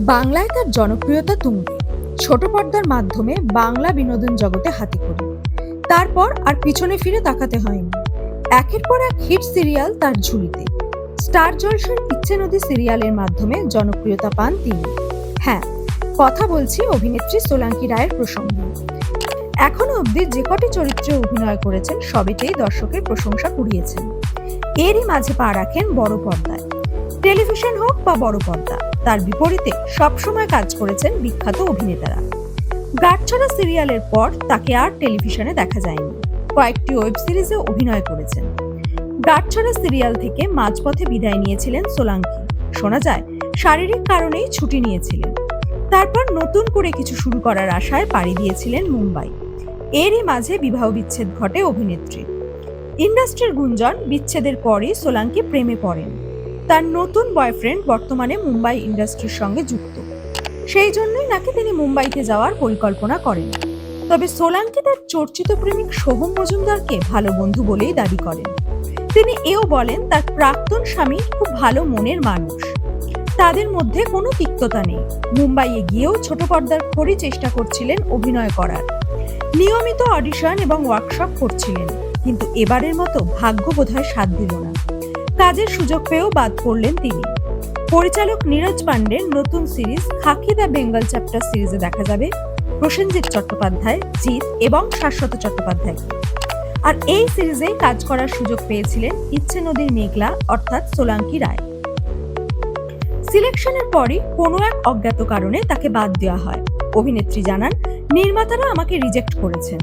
বাংলায় তার জনপ্রিয়তা তুঙ্গে। ছোট পর্দার মাধ্যমে বাংলা বিনোদন জগতে হাতে খড়ি তারপর আর পিছনে ফিরে তাকাতে হয়নি। একের পর এক হিট সিরিয়াল তার ঝুলিতে। স্টার জলসার ইচ্ছে নদী সিরিয়ালের মাধ্যমে জনপ্রিয়তা পান তিনি। হ্যাঁ কথা বলছি অভিনেত্রী সোলাঙ্কি রায়ের প্রসঙ্গে। এখনও অবধি যে কটি চরিত্রে অভিনয় করেছেন, সবেতেই দর্শকের প্রশংসা কুড়িয়েছেন। এরই মাঝে পা রাখেন বড় পর্দায়। টেলিভিশন হোক বা বড় পর্দা তার বিপরীতে সবসময় কাজ করেছেন বিখ্যাত অভিনেতারা। গাঁটছড়া সিরিয়ালের পর তাকে আর টেলিভিশনে দেখা যায়নি। কয়েকটি ওয়েব সিরিজে অভিনয় করেছেন। গাঁটছড়া সিরিয়াল থেকে মাঝপথে বিদায় নিয়েছিলেন সোলাঙ্কি। শোনা যায়, শারীরিক কারণেই ছুটি নিয়েছিলেন। তারপর নতুন করে কিছু শুরু করার আশায় পাড়ি দিয়েছিলেন মুম্বাই। এরই মাঝে বিবাহ বিচ্ছেদ ঘটে অভিনেত্রী ইন্ডাস্ট্রির গুঞ্জন, বিচ্ছেদের পরই সোলাঙ্কি প্রেমে পড়েন। তার নতুন বয়ফ্রেন্ড বর্তমানে মুম্বাই ইন্ডাস্ট্রির সঙ্গে যুক্ত। সেই জন্যই নাকি তিনি মুম্বাইতে যাওয়ার পরিকল্পনা করেন। তবে সোলাঙ্কি তার চর্চিত প্রেমিক সোহম মজুমদারকে ভালো বন্ধু বলেই দাবি করেন। তিনি এও বলেন, তার প্রাক্তন স্বামী খুব ভালো মনের মানুষ। তাদের মধ্যে কোনো তিক্ততা নেই। মুম্বাইয়ে গিয়েও ছোট পর্দার খড়ি চেষ্টা করছিলেন অভিনয় করার। নিয়মিত অডিশন এবং ওয়ার্কশপ করছিলেন। কিন্তু এবারের মতো ভাগ্য বোধহয় সাথ দিল না। কাজের সুযোগ পেয়েও বাদ পড়লেন তিনি। পরিচালক নীরজ পান্ডের নতুন series Khakee the Bengal chapter সিরিজে দেখা যাবে প্রসেনজিৎ চট্টোপাধ্যায়, জিৎ এবং শাশ্বত চট্টোপাধ্যায়। আর এই সিরিজেই কাজ করার সুযোগ পেয়েছিলেন ইচ্ছে নদীর মেঘলা অর্থাৎ সোলাঙ্কি রায়। সিলেকশনের পরই কোনো এক অজ্ঞাত কারণে তাকে বাদ দেওয়া হয়। অভিনেত্রী জানান, নির্মাতারা আমাকে রিজেক্ট করেছেন।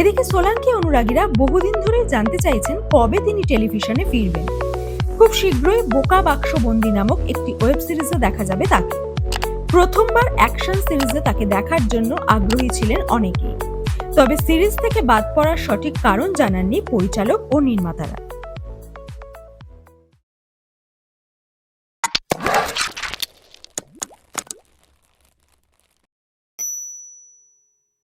এদিকে সোলাঙ্কি অনুরাগীরা বহুদিন ধরেই জানতে চাইছেন কবে তিনি টেলিভিশনে ফিরবেন। খুব শীঘ্রই বোকা বাক্স বন্দি নামক একটি ওয়েব সিরিজে দেখা যাবে তাকে। প্রথমবার অ্যাকশন সিরিজে তাকে দেখার জন্য আগ্রহী ছিলেন অনেকেই। তবে সিরিজ থেকে বাদ পড়ার সঠিক কারণ জানাননি পরিচালক ও নির্মাতারা।